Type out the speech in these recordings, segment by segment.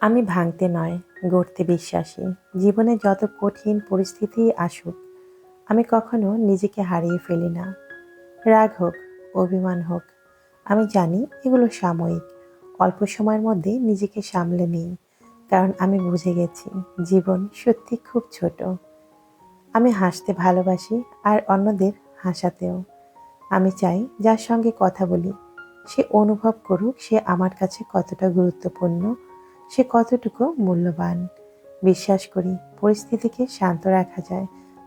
আমি ভাঙতে নয়, গড়তে বিশ্বাসী। জীবনে যত কঠিন পরিস্থিতি আসুক, আমি কখনো নিজেকে হারিয়ে ফেলি না। রাগ হোক, অভিমান হোক, আমি জানি এগুলো সাময়িক। অল্প সময়ের মধ্যে নিজেকে সামলে নিই, কারণ আমি বুঝে গেছি জীবন সত্যি খুব ছোট। আমি হাসতে ভালোবাসি আর অন্যদের হাসাতেও। আমি চাই যার সঙ্গে কথা বলি, সে অনুভব করুক সে আমার কাছে কতটা গুরুত্বপূর্ণ সে কতটুকু মূল্যবান? বিশ্বাস করি, পরিস্থিতিকে শান্ত রাখা যায়।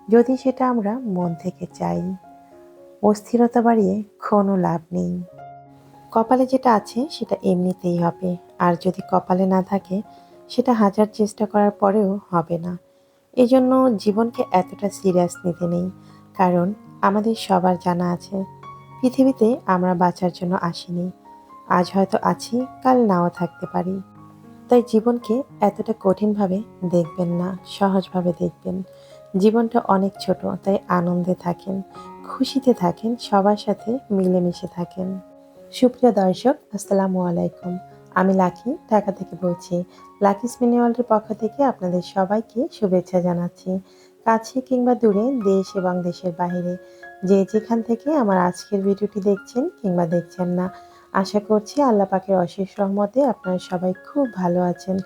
যদি সেটা আমরা মন থেকে চাই। অস্থিরতা বাড়িয়ে কোনো লাভ নেই। কপালে যেটা আছে, সেটা এমনিতেই হবে। আর যদি কপালে না থাকে, সেটা হাজার চেষ্টা করার পরেও হবে না। এজন্য জীবনকে এতটা সিরিয়াস নিতে নেই। কারণ, আমাদের সবার জানা আছে, পৃথিবীতে আমরা বাঁচার জন্য আসিনি। আজ হয়তো আছি, কাল নাও থাকতে পারি। তাই জীবনকে এতটা কঠিনভাবে দেখবেন না, সহজভাবে দেখবেন। জীবনটা অনেক ছোট, তাই আনন্দে থাকেন, খুশিতে থাকেন, সবার সাথে মিলেমিশে থাকেন। সুপ্রিয় দর্শক, আসসালামু আলাইকুম। আমি লাকি, ঢাকা থেকে বলছি, লাকি স্পিনি পক্ষ থেকে আপনাদের সবাইকে শুভেচ্ছা জানাচ্ছি। কাছে কিংবা দূরে, দেশ এবং দেশের বাইরে, যে যেখান থেকে আমার আজকের ভিডিওটি দেখছেন কিংবা দেখছেন না আশা করছি আল্লাহ পাকের অশেষ রহমতে আপনারা সবাই খুব ভালো আছেন।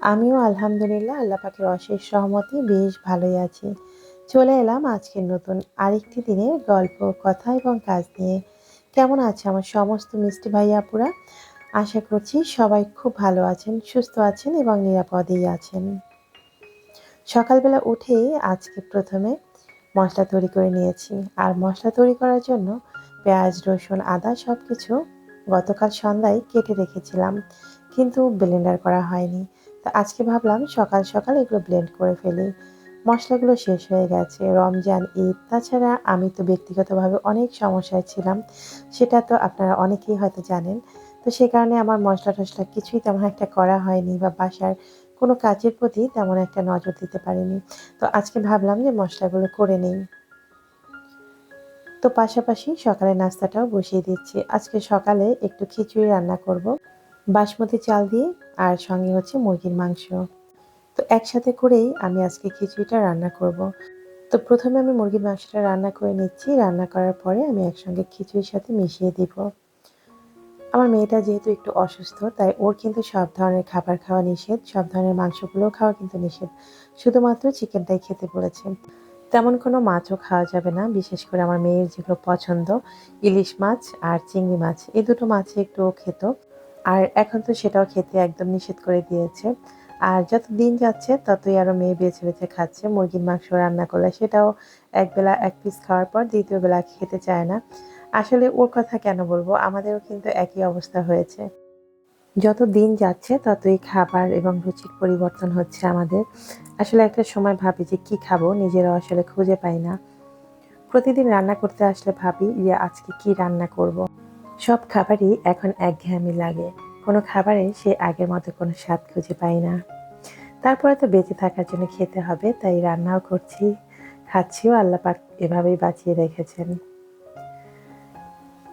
আমিও আলহামদুলিল্লাহ আল্লাহ পাকের অশেষ রহমতে বেশ ভালোই আছি। চলে এলাম আজকের নতুন আরেকটি দিনের গল্প, কথা এবং কাজ নিয়ে। কেমন আছে আমার সমস্ত মিষ্টি ভাই আপুরা? আশা করছি সবাই খুব ভালো আছেন, সুস্থ আছেন এবং নিরাপদেই আছেন। সকালবেলা উঠেই আজকে প্রথমে মশলা তৈরি করে নিয়েছি। আর মশলা তৈরি করার জন্য পেঁয়াজ, রসুন, আদা সব কিছু গতকাল সন্ধ্যায় কেটে রেখেছিলাম, কিন্তু ব্লেন্ডার করা হয়নি। তো আজকে ভাবলাম সকাল সকাল এগুলো ব্লেন্ড করে ফেলি। মশলাগুলো শেষ হয়ে গেছে, রমজান ঈদ। তাছাড়া আমি তো ব্যক্তিগতভাবে অনেক সমস্যায় ছিলাম, সেটা তো আপনারা অনেকেই হয়তো জানেন। তো সে কারণে আমার মশলা টশলা কিছুই তেমন একটা করা হয়নি বা বাসার কোনো কাজের প্রতি তেমন একটা নজর দিতে পারিনি। তো আজকে ভাবলাম যে মশলাগুলো করে নেই। তো পাশাপাশি সকালে নাস্তাটাও বসিয়ে দিচ্ছি। আজকে সকালে একটু খিচুড়ি রান্না করব, বাসমতি চাল দিয়ে, আর সঙ্গে হচ্ছে মুরগির মাংস। তো একসাথে করেই আমি আজকে খিচুড়িটা রান্না করব। তো প্রথমে আমি মুরগির মাংসটা রান্না করে নিচ্ছি। রান্না করার পরে আমি একসঙ্গে খিচুড়ির সাথে মিশিয়ে দিব। আমার মেয়েটা যেহেতু একটু অসুস্থ, তাই ওর কিন্তু সব ধরনের খাবার খাওয়া নিষেধ, সব ধরনের মাংসগুলোও খাওয়া কিন্তু নিষেধ। শুধুমাত্র চিকেনটাই খেতে বলেছে। তেমন কোনো মাছও খাওয়া যাবে না, বিশেষ করে আমার মেয়ের যেগুলো পছন্দ, ইলিশ মাছ আর চিংড়ি মাছ, এই দুটো মাছই একটু খেত। আর এখন তো সেটাও খেতে একদম নিষেধ করে দিয়েছে। আর যত দিন যাচ্ছে, ততই আরও মেয়ে বেছে বেছে খাচ্ছে, মুরগির মাংস রান্না করলে সেটাও একবেলা এক পিস খাওয়ার পর দ্বিতীয় বেলা খেতে চায় না। আসলে ওর কথা কেন বলব? আমাদেরও কিন্তু একই অবস্থা হয়েছে। যত দিন যাচ্ছে, ততই খাবার এবং রুচির পরিবর্তন হচ্ছে আমাদের। আসলে একটা সময় ভাবি যে কি খাব, নিজেরাও আসলে খুঁজে পাই না। প্রতিদিন রান্না করতে আসলে ভাবি যে আজকে কি রান্না করব। সব খাবারই এখন একঘেয়ামি লাগে। কোনো খাবারে সে আগের মতো কোনো স্বাদ খুঁজে পাই না। তারপরে তো বেঁচে থাকার জন্য খেতে হবে, তাই রান্নাও করছি। খাচ্ছিও আল্লাপাক এভাবেই বাঁচিয়ে রেখেছেন।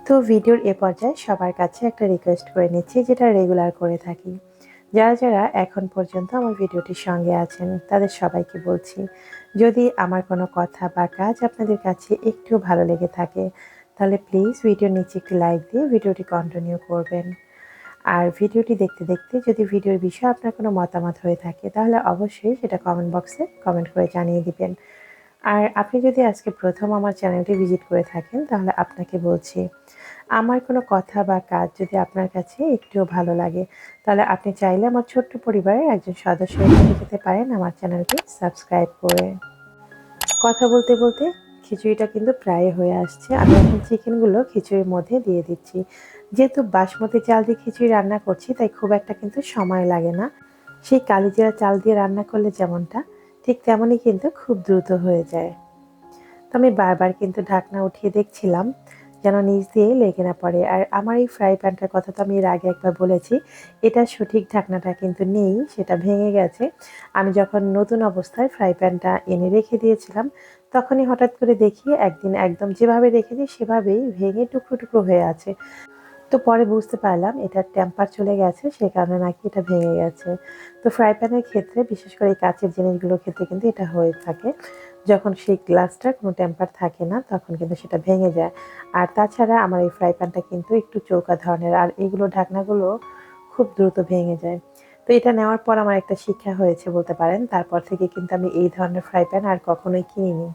তো ভিডিওর এ পর্যায়ে সবার কাছে একটা রিকোয়েস্ট করে নিচ্ছি, যেটা রেগুলার করে থাকি। যারা যারা এখন পর্যন্ত আমার ভিডিওটির সঙ্গে আছেন, তাদের সবাইকে বলছি, যদি আমার কোনো কথা বা কাজ আপনাদের কাছে একটু ভালো লেগে থাকে, তাহলে প্লিজ ভিডিওর নিচে একটি লাইক দিয়ে ভিডিওটি কন্টিনিউ করবেন। আর ভিডিওটি দেখতে দেখতে যদি ভিডিওর বিষয়ে আপনার কোনো মতামত হয়ে থাকে, তাহলে অবশ্যই সেটা কমেন্ট বক্সে কমেন্ট করে জানিয়ে দিবেন। আর আপনি যদি আজকে প্রথম আমার চ্যানেলটি ভিজিট করে থাকেন, তাহলে আপনাকে বলছি, আমার কোনো কথা বা কাজ যদি আপনার কাছে একটুও ভালো লাগে, তাহলে আপনি চাইলে আমার ছোট্ট পরিবারের একজন সদস্য হয়ে যেতে পারেন আমার চ্যানেলটি সাবস্ক্রাইব করে। কথা বলতে বলতে খিচুড়িটা কিন্তু প্রায় হয়ে আসছে। আমি এখন চিকেনগুলো খিচুড়ির মধ্যে দিয়ে দিচ্ছি। যেহেতু বাসমতি চাল দিয়ে খিচুড়ি রান্না করছি, তাই খুব একটা কিন্তু সময় লাগে না। সেই কালিজিরা চাল দিয়ে রান্না করলে যেমনটা ঠিক তেমনই কিন্তু খুব দ্রুত হয়ে যায়। তো আমি বারবার কিন্তু ঢাকনা উঠিয়ে দেখছিলাম যেন নিচ দিয়ে লেগে না পড়ে। আর আমার এই ফ্রাই প্যানটার কথা তো আমি এর আগে একবার বলেছি, এটা সঠিক ঢাকনাটা কিন্তু নেই, সেটা ভেঙে গেছে। আমি যখন নতুন অবস্থায় ফ্রাই প্যানটা এনে রেখে দিয়েছিলাম, তখনই হঠাৎ করে দেখি একদিন একদম যেভাবে রেখেছি সেভাবেই ভেঙে টুকরো টুকরো হয়ে আছে। তো পরে বুঝতে পারলাম এটার টেম্পার চলে গেছে সে কারণে নাকি এটা ভেঙে গেছে। তো ফ্রাই প্যানের ক্ষেত্রে বিশেষ করে এই কাঁচের জিনিসগুলোর ক্ষেত্রে কিন্তু এটা হয়ে থাকে। যখন সেই গ্লাসটার কোনো টেম্পার থাকে না, তখন কিন্তু সেটা ভেঙে যায়। আর তাছাড়া আমার এই ফ্রাই প্যানটা কিন্তু একটু চৌকা ধরনের, আর এইগুলো ঢাকনাগুলো খুব দ্রুত ভেঙে যায়। তো এটা নেওয়ার পর আমার একটা শিক্ষা হয়েছে বলতে পারেন, তারপর থেকে কিন্তু আমি এই ধরনের ফ্রাই প্যান আর কখনোই কিনিনি।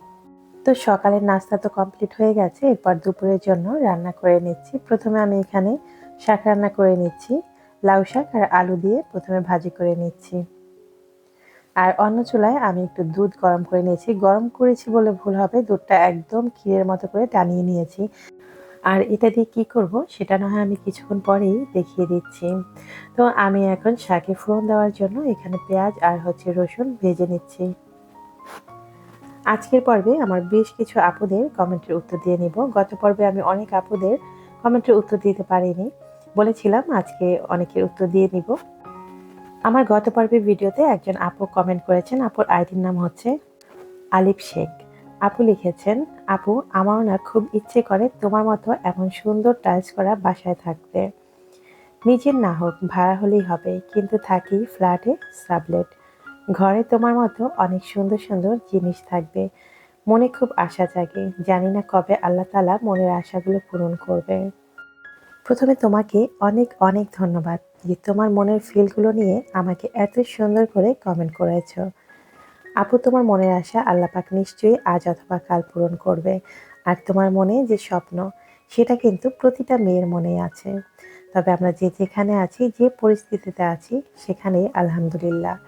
তো সকালের নাস্তা তো কমপ্লিট হয়ে গেছে, এরপর দুপুরের জন্য রান্না করে নিচ্ছি। প্রথমে আমি এখানে শাক রান্না করে নিচ্ছি, লাউ শাক আর আলু দিয়ে প্রথমে ভাজি করে নিচ্ছি। আর অন্য চুলায় আমি একটু দুধ গরম করে নিয়েছি। গরম করেছি বলে ভুল হবে, দুধটা একদম ক্ষীরের মতো করে টানিয়ে নিয়েছি। আর এটা দিয়ে কি করব সেটা না হয় আমি কিছুক্ষণ পরেই দেখিয়ে দিচ্ছি। তো আমি এখন শাকে ফোড়ন দেওয়ার জন্য এখানে পেঁয়াজ আর হচ্ছে রসুন ভেজে নিচ্ছি। আজকের পর্বে আমার বেশ কিছু আপুদের কমেন্টের উত্তর দিয়ে নিব। গত পর্বে আমি অনেক আপুদের কমেন্টের উত্তর দিতে পারিনি। বলেছিলাম আজকে অনেকের উত্তর দিয়ে নিব। আমার গত পর্বের ভিডিওতে একজন আপু কমেন্ট করেছেন, আপুর আইডির নাম হচ্ছে আলিফ শেখ। আপু লিখেছেন, আপু, আমারও না খুব ইচ্ছে করে তোমার মতো এমন সুন্দর টাইলস করা বাসায় থাকতে। নিজের না হোক, ভাড়া হলেই হবে, কিন্তু থাকি ফ্ল্যাটে সাবলেট। ঘরে তোমার মতো অনেক সুন্দর সুন্দর জিনিস থাকবে। মনে খুব আশা জাগে। জানি না কবে আল্লাহ তালা মনের আশাগুলো পূরণ করবে। প্রথমে তোমাকে অনেক অনেক ধন্যবাদ যে তোমার মনের ফিলগুলো নিয়ে আমাকে এত সুন্দর করে কমেন্ট করেছ। আপু, তোমার মনের আশা আল্লাপাক নিশ্চয়ই আজ অথবা কাল পূরণ করবে। আর তোমার মনে যে স্বপ্ন, সেটা কিন্তু প্রতিটা মেয়ের মনেই আছে। তবে আমরা যে যেখানে আছি, যে পরিস্থিতিতে আছি, সেখানেই আলহামদুলিল্লাহ।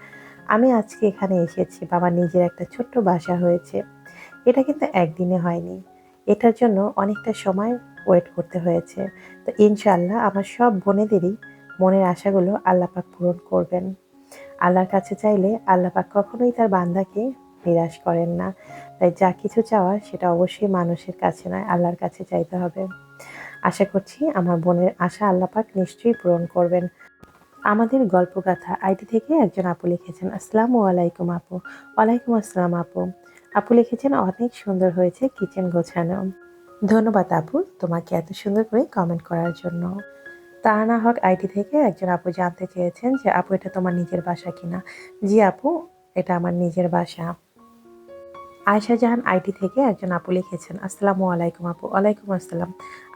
আমি আজকে এখানে এসেছি বাবার নিজের একটা ছোট্ট বাসা হয়েছে। এটা কিন্তু একদিনে হয়নি। এটার জন্য অনেকটা সময় ওয়েট করতে হয়েছে। তো ইনশাল্লাহ আমার সব বোনেদেরই মনের আশাগুলো আল্লাপাক পূরণ করবেন। আল্লাহর কাছে চাইলে আল্লাপাক কখনোই তার বান্দাকে নিরাশ করেন না। তাই যা কিছু চাওয়ার সেটা অবশ্যই মানুষের কাছে নয়, আল্লাহর কাছে চাইতে হবে। আশা করছি আমার বোনের আশা আল্লাপাক নিশ্চয়ই পূরণ করবেন। আমাদের গল্পগাথা আইটি থেকে একজন আপু লিখেছেন, আসসালাম আলাইকুম আপু। ওয়ালাইকুম আসসালাম আপু। আপু লিখেছেন, অনেক সুন্দর হয়েছে কিচেন গোছানো। ধন্যবাদ আপু তোমাকে এত সুন্দর করে কমেন্ট করার জন্য। তা না হক আইটি থেকে একজন আপু জানতে চেয়েছেন যে, আপু, এটা তোমার নিজের বাসা কিনা? জি আপু, এটা আমার নিজের বাসা। আয়শা জাহান আইডি থেকে একজন আপু লিখেছেন, আসসালামু আলাইকুম আপু। ওয়ালাইকুম আসসালাম।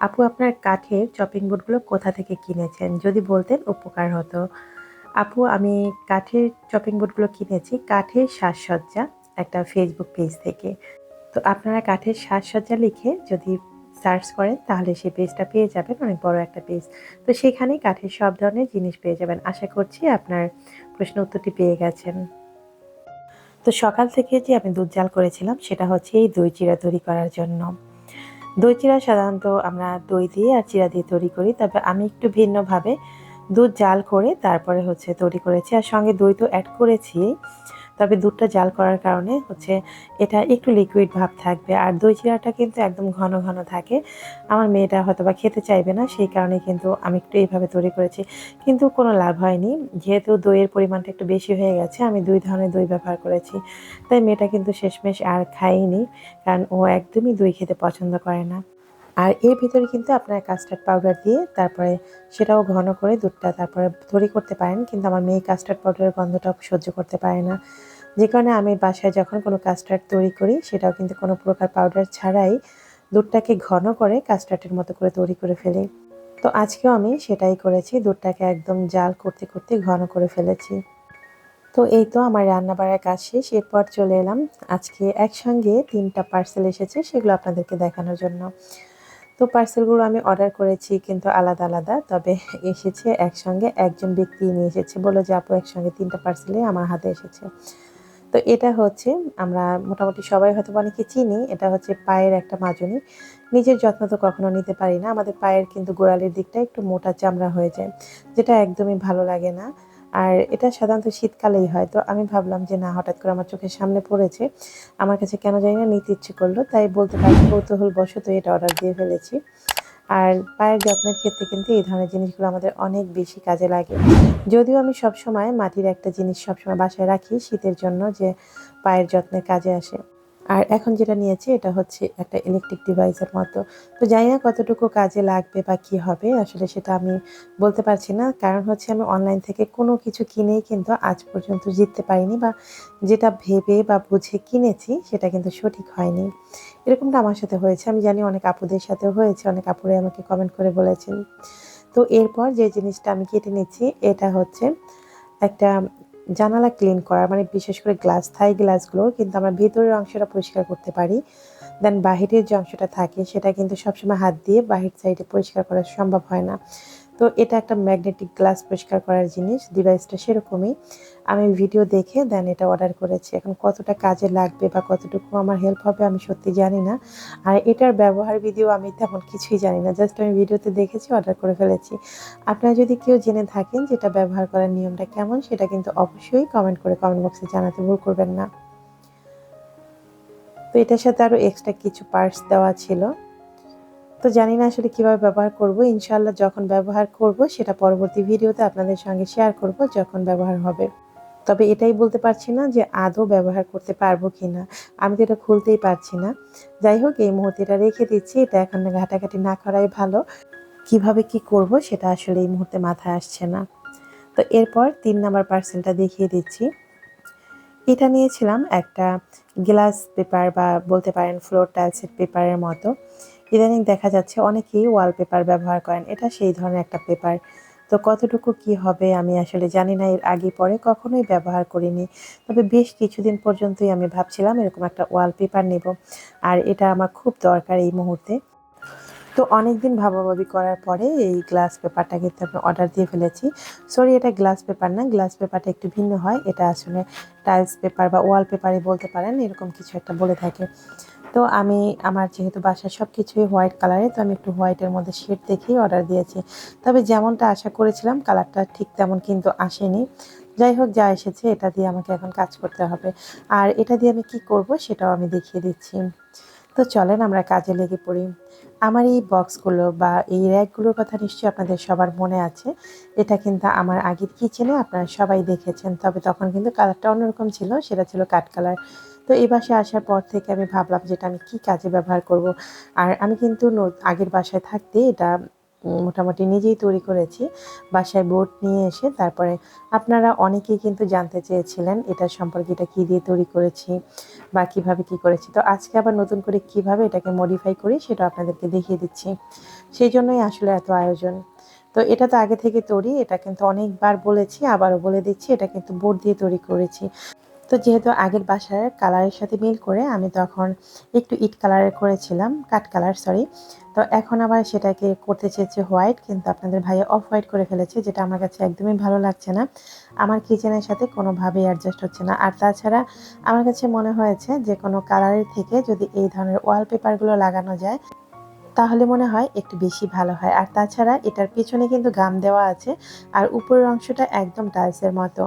আপু, আপনার কাঠের চপিং বোর্ডগুলো কোথা থেকে কিনেছেন? যদি বলতেন, উপকার হতো। আপু, আমি কাঠের চপিং বোর্ডগুলো কিনেছি কাঠের সাজসজ্জা একটা ফেসবুক পেজ থেকে। তো আপনারা কাঠের সাজসজ্জা লিখে যদি সার্চ করেন, তাহলে সেই পেজটা পেয়ে যাবেন, অনেক বড় একটা পেজ তো সেখানেই কাঠের সব ধরনের জিনিস পেয়ে যাবেন। আশা করছি আপনার প্রশ্ন উত্তরটি পেয়ে গেছেন। তো সকাল থেকে যে আমি দুধ জাল করেছিলাম, সেটা হচ্ছে এই দই চিরা তৈরি করার জন্য। দই চিরা সাধারণত আমরা দই দিয়ে আর চিরা দিয়ে তৈরি করি, তবে আমি একটু ভিন্নভাবে দুধ জাল করে তারপরে হচ্ছে তৈরি করেছি। আর সঙ্গে দই তো অ্যাড করেছি। তবে দুধটা জাল করার কারণে হচ্ছে এটা একটু লিকুইড ভাব থাকবে। আর দই চিরাটা কিন্তু একদম ঘন ঘন থাকে। আমার মেয়েটা হয়তো বা খেতে চাইবে না, সেই কারণে কিন্তু আমি একটু এইভাবে তৈরি করেছি। কিন্তু কোনো লাভ হয়নি। যেহেতু দইয়ের পরিমাণটা একটু বেশি হয়ে গেছে, আমি দুই ধরনের দই ব্যবহার করেছি। তাই মেয়েটা কিন্তু শেষমেশ আর খাইনি কারণ ও একদমই দই খেতে পছন্দ করে না। আর এর ভিতরে কিন্তু আপনারা কাস্টার্ড পাউডার দিয়ে তারপরে সেটাও ঘন করে দুধটা তারপরে তৈরি করতে পারেন। কিন্তু আমার মেয়ে কাস্টার্ড পাউডারের গন্ধটা সহ্য করতে পারে না। যে কারণে আমি বাসায় যখন কোনো কাস্টার্ড তৈরি করি, সেটাও কিন্তু কোনো প্রকার পাউডার ছাড়াই দুধটাকে ঘন করে কাস্টার্ডের মতো করে তৈরি করে ফেলি। তো আজকেও আমি সেটাই করেছি, দুধটাকে একদম জাল করতে করতে ঘন করে ফেলেছি। তো এই তো আমার রান্না বাড়ার কাজ শেষ, এরপর চলে এলাম। আজকে একসঙ্গে তিনটা পার্সেল এসেছে, সেগুলো আপনাদেরকে দেখানোর জন্য। তো পার্সেলগুলো আমি অর্ডার করেছি কিন্তু আলাদা আলাদা, তবে এসেছে একসঙ্গে, একজন ব্যক্তি নিয়ে এসেছে বলে যে, আপু, একসঙ্গে তিনটা পার্সেলে আমার হাতে এসেছে। তো এটা হচ্ছে, আমরা মোটামুটি সবাই হয়তো অনেকে চিনি, এটা হচ্ছে পায়ের একটা মাজনি। নিজের যত্ন তো কখনো নিতে পারি না, আমাদের পায়ের কিন্তু গোড়ালির দিকটা একটু মোটা চামড়া হয়ে যায়, যেটা একদমই ভালো লাগে না। আর এটা সাধারণত শীতকালেই হয়, তো আমি ভাবলাম যে না, হঠাৎ করে আমার চোখের সামনে পড়েছে, আমার কাছে কেন জানি না নিতে ইচ্ছে করল, তাই বলতে পারি কৌতূহল বশত এটা অর্ডার দিয়ে ফেলেছি। আর পায়ের যত্নের ক্ষেত্রে কিন্তু এই ধরনের জিনিসগুলো আমাদের অনেক বেশি কাজে লাগে। যদিও আমি সবসময় মাটির একটা জিনিস সবসময় বাসায় রাখি, শীতের জন্য যে পায়ের যত্নের কাজে আসে। আর এখন যেটা নিয়েছি, এটা হচ্ছে একটা ইলেকট্রিক ডিভাইসের মতো। তো জানি না কতটুকু কাজে লাগবে বা কী হবে, আসলে সেটা আমি বলতে পারছি না। কারণ হচ্ছে আমি অনলাইন থেকে কোনো কিছু কিনেই কিন্তু আজ পর্যন্ত জিততে পারিনি বা যেটা ভেবে বা বুঝে কিনেছি, সেটা কিন্তু সঠিক হয়নি। এরকমটা আমার সাথে হয়েছে। আমি জানি অনেক আপুদের সাথেও হয়েছে, অনেক আপুরে আমাকে কমেন্ট করে বলেছেন। তো এরপর যে জিনিসটা আমি কেটে নিচ্ছি, এটা হচ্ছে একটা জানালা ক্লিন করার মানে বিশেষ করে গ্লাস, থাই গ্লাসগুলো কিন্তু আমরা ভেতরের অংশটা পরিষ্কার করতে পারি। দেন বাহিরের যে অংশটা থাকে সেটা কিন্তু সবসময় হাত দিয়ে বাহির সাইডে পরিষ্কার করা সম্ভব হয় না। তো এটা একটা ম্যাগনেটিক গ্লাস পরিষ্কার করার জিনিস ডিভাইসটা সেরকমই। আমি ভিডিও দেখে দেন এটা অর্ডার করেছি। এখন কতটা কাজে লাগবে বা কতটুকু আমার হেল্প হবে আমি সত্যি জানি না। আর এটার ব্যবহার ভিডিও আমি তেমন কিছুই জানি না। জাস্ট আমি ভিডিওতে দেখেছি অর্ডার করে ফেলেছি। আপনারা যদি কেউ জেনে থাকেন যেটা ব্যবহার করার নিয়মটা কেমন, সেটা কিন্তু অবশ্যই কমেন্ট করে কমেন্ট বক্সে জানাতে ভুল করবেন না। তো এটার সাথে আরও এক্সট্রা কিছু পার্টস দেওয়া ছিল। তো জানি না আসলে কীভাবে ব্যবহার করব। ইনশাল্লাহ যখন ব্যবহার করব, সেটা পরবর্তী ভিডিওতে আপনাদের সঙ্গে শেয়ার করব যখন ব্যবহার হবে। তবে এটাই বলতে পারছি না যে আদৌ ব্যবহার করতে পারব কি না আমি তো এটা খুলতেই পারছি না। যাই হোক, এই মুহূর্তে এটা রেখে দিচ্ছি। এটা এখন ঘাটাঘাটি না করাই ভালো। কীভাবে কি করব সেটা আসলে এই মুহূর্তে মাথায় আসছে না। তো এরপর তিন নাম্বার পার্সেলটা দেখিয়ে দিচ্ছি। এটা নিয়েছিলাম একটা গ্লাস পেপার বা বলতে পারেন ফ্লোর টাইলসের পেপারের মতো। ইদানিং দেখা যাচ্ছে অনেকেই ওয়ালপেপার ব্যবহার করেন। এটা সেই ধরনের একটা পেপার তো কতটুকু কি হবে আমি আসলে জানি না, এর আগে পরে কখনোই ব্যবহার করিনি। তবে বেশ কিছুদিন পর্যন্তই আমি ভাবছিলাম এরকম একটা ওয়ালপেপার নেব। আর এটা আমার খুব দরকার এই মুহূর্তে। তো অনেক দিন ভাবাভাবি করার পরে এই গ্লাস পেপারটা কিন্তু আমি অর্ডার দিয়ে ফেলেছি। সরি এটা গ্লাস পেপার না গ্লাস পেপারটা একটু ভিন্ন হয়। এটা আসলে টাইলস পেপার বা ওয়াল পেপারই বলতে পারেন, এরকম কিছু একটা বলে থাকে। তো আমি আমার যেহেতু বাসায় সব কিছুই হোয়াইট কালারে, তো আমি একটু হোয়াইটের মধ্যে শেড দেখেই অর্ডার দিয়েছি। তবে যেমনটা আশা করেছিলাম, কালারটা ঠিক তেমন কিন্তু আসেনি। যাই হোক, যা এসেছে, এটা দিয়ে আমাকে এখন কাজ করতে হবে। আর এটা দিয়ে আমি কি করব সেটাও আমি দেখিয়ে দিচ্ছি। তো চলেন আমরা কাজে লেগে পড়ি। আমার এই বক্সগুলো বা এই র্যাকগুলোর কথা নিশ্চয়ই আপনাদের সবার মনে আছে। এটা কিন্তু আমার আগের কিচেনে আপনারা সবাই দেখেছেন, তবে তখন কিন্তু কালারটা অন্যরকম ছিল, সেটা ছিল কাঠ কালার। তো এই বাসায় আসার পর থেকে আমি ভাবলাম যেটা আমি কি কাজে ব্যবহার করব। আর আমি কিন্তু আগের বাসায় থাকতে এটা মোটামুটি নিজেই তৈরি করেছি। বাসায় বোর্ড নিয়ে এসে তারপরে আপনারা অনেকেই কিন্তু জানতে চেয়েছিলেন এটার সম্পর্কে এটা কী দিয়ে তৈরি করেছি বা কীভাবে কী করেছি। তো আজকে আবার নতুন করে কীভাবে এটাকে মডিফাই করি সেটা আপনাদেরকে দেখিয়ে দিচ্ছি। সেই জন্যই আসলে এত আয়োজন। তো এটা তো আগে থেকে তৈরি, এটা কিন্তু অনেকবার বলেছি, আবারও বলে দিচ্ছি, এটা কিন্তু বোর্ড দিয়ে তৈরি করেছি। তো যেহেতু আগের বাসার কালারের সাথে মিল করে আমি তখন একটু ইট কালারের করেছিলাম কাট কালার সরি তো এখন আবার সেটাকে করতে চেয়েছে হোয়াইট, কিন্তু আপনাদের ভাইয়া অফ হোয়াইট করে ফেলেছে, যেটা আমার কাছে একদমই ভালো লাগছে না। আমার কিচেনের সাথে কোনোভাবেই অ্যাডজাস্ট হচ্ছে না। আর তাছাড়া আমার কাছে মনে হয়েছে যে কোনো কালারের থেকে যদি এই ধরনের ওয়ালপেপারগুলো লাগানো যায়, তাহলে মনে হয় একটু বেশি ভালো হয়। আর তাছাড়া এটার পিছনে কিন্তু গাম দেওয়া আছে, আর উপরের অংশটা একদম টাইলসের মতো।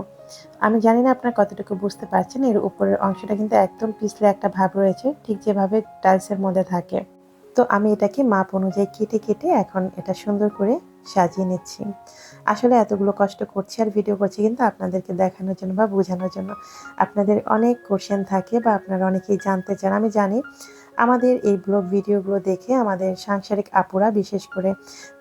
আমি জানি না আপনার কতটুকু বুঝতে পারছেন, এর উপরের অংশটা কিন্তু একদম পিছলে একটা ভাব রয়েছে, ঠিক যেভাবে টাইলসের মধ্যে থাকে। তো আমি এটাকে মাপ অনুযায়ী কেটে কেটে এখন এটা সুন্দর করে সাজিয়ে নিচ্ছি। আসলে এতগুলো কষ্ট করছি আর ভিডিও করছি কিন্তু আপনাদেরকে দেখানোর জন্য বা বোঝানোর জন্য। আপনাদের অনেক কোশ্চেন থাকে বা আপনারা অনেকেই জানতে চান, আমি জানি আমাদের এই ব্লগ ভিডিওগুলো দেখে আমাদের সাংসারিক আপুরা, বিশেষ করে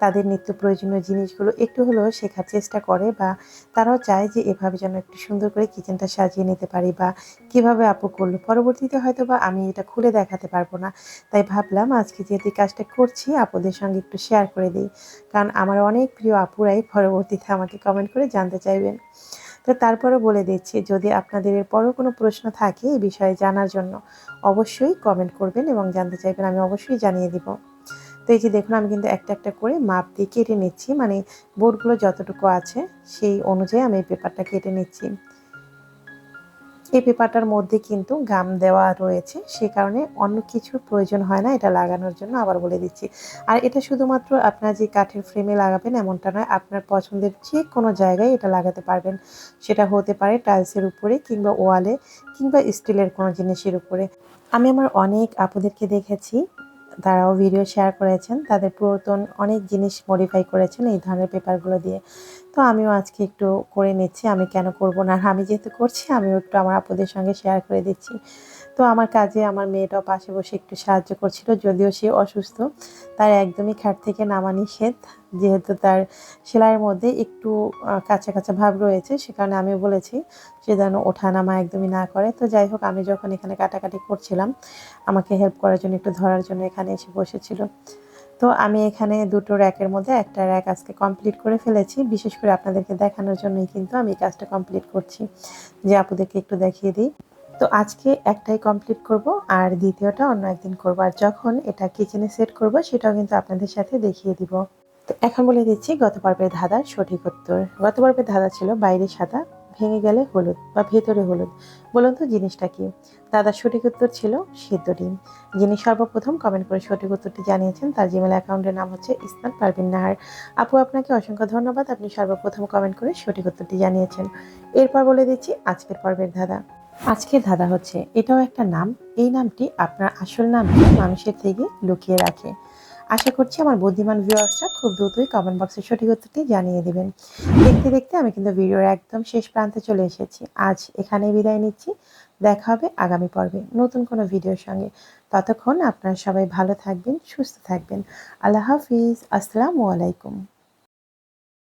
তাদের নিত্য প্রয়োজনীয় জিনিসগুলো একটু হলেও শেখার চেষ্টা করে বা তারাও চায় যে এভাবে যেন একটু সুন্দর করে কিচেনটা সাজিয়ে নিতে পারি বা কীভাবে আপু করল। পরবর্তীতে হয়তো বা আমি এটা খুলে দেখাতে পারব না। তাই ভাবলাম আজকে যেহেতু কাজটা করছি, আপুদের সঙ্গে একটু শেয়ার করে দিই। কারণ আমার অনেক প্রিয় আপুরাই পরবর্তীতে আমাকে কমেন্ট করে জানতে চাইবেন। তো তারপরে বলে দিচ্ছি, যদি আপনাদের এরপরও কোনো প্রশ্ন থাকে এই বিষয়ে জানার জন্য অবশ্যই কমেন্ট করবেন এবং জানতে চাইবেন আমি অবশ্যই জানিয়ে দিব। তো এই যে দেখুন, আমি কিন্তু একটা একটা করে মাপ দিয়ে কেটে নিচ্ছি মানে বোর্ডগুলো যতটুকু আছে সেই অনুযায়ী আমি এই পেপারটা কেটে নিচ্ছি। এই পেপারটার মধ্যে কিন্তু গাম দেওয়া রয়েছে, সে কারণে অন্য কিছুর প্রয়োজন হয় না এটা লাগানোর জন্য, আবার বলে দিচ্ছি। আর এটা শুধুমাত্র আপনার যে কাঠের ফ্রেমে লাগাবেন এমনটা নয়, আপনার পছন্দের যে কোনো জায়গায় এটা লাগাতে পারবেন। সেটা হতে পারে টাইলসের উপরে কিংবা ওয়ালে কিংবা স্টিলের কোনো জিনিসের উপরে। আমি আমার অনেক আপুদেরকে দেখেছি তারাও ভিডিও শেয়ার করেছেন, তাদের পুরাতন অনেক জিনিস মডিফাই করেছেন এই ধরনের পেপারগুলো দিয়ে। তো আমিও আজকে একটু করে নিচ্ছি, আমি কেন করব না? আমি যেহেতু করছি, আমিও একটু আমার আপুদের সঙ্গে শেয়ার করে দিচ্ছি। তো আমার কাজে আমার মেয়েটাও পাশে বসে একটু সাহায্য করছিল, যদিও সে অসুস্থ। তার একদমই খাট থেকে নামা নিষেধ, যেহেতু তার সেলাইয়ের মধ্যে একটু কাঁচা কাঁচা ভাব রয়েছে, সে কারণে আমি বলেছি সে যেন ওঠা নামা একদমই না করে। তো যাই হোক, আমি যখন এখানে কাটাকাটি করছিলাম, আমাকে হেল্প করার জন্য, একটু ধরার জন্য এখানে এসে বসেছিল। তো আমি এখানে দুটো র্যাকের মধ্যে একটা র্যাক আজকে কমপ্লিট করে ফেলেছি, বিশেষ করে আপনাদেরকে দেখানোর জন্যই কিন্তু আমি কাজটা কমপ্লিট করছি। যে আপুদেরকে একটু দেখিয়ে দিই। তো আজকে একটাই কমপ্লিট করব আর দ্বিতীয়টা অন্য একদিন করব। আর যখন এটা কিচেনে সেট করব, সেটাও কিন্তু আপনাদের সাথে দেখিয়ে দিব। তো এখন বলে দিচ্ছি, গত পর্বের ধাঁধার সঠিক উত্তর। গত পর্বের ধাঁধা ছিল বাইরে সাদা, ভেঙে গেলে হলুদ বা ভেতরে হলুদ। বলুন তো জিনিসটা কি? দাদার সঠিক উত্তর ছিল সিদ্ধ ডিম। যিনি সর্বপ্রথম কমেন্ট করে সঠিক উত্তরটি জানিয়েছেন, তার জিমেল অ্যাকাউন্টের নাম হচ্ছে ইসমাত পারভিন নাহার। আপু, আপনাকে অসংখ্য ধন্যবাদ। আপনি সর্বপ্রথম কমেন্ট করে সঠিক উত্তরটি জানিয়েছেন। এরপর বলে দিচ্ছি আজকের পর্বের ধাঁধা। আজকের ধাঁধা হচ্ছে, এটাও একটা নাম। এই নামটি আপনার আসল নামটি মানুষের থেকে লুকিয়ে রাখে। আশা করছি আমার বুদ্ধিমান ভিউয়ার্সরা খুব দ্রুতই কমেন্ট বক্সে সঠিক উত্তরটি জানিয়ে দেবেন। দেখতে দেখতে আমি কিন্তু ভিডিওর একদম শেষ প্রান্তে চলে এসেছি। আজ এখানেই বিদায় নিচ্ছি। দেখা হবে আগামী পর্বে নতুন কোনো ভিডিওর সঙ্গে। ততক্ষণ আপনারা সবাই ভালো থাকবেন, সুস্থ থাকবেন। আল্লাহ হাফিজ। আসসালামু আলাইকুম।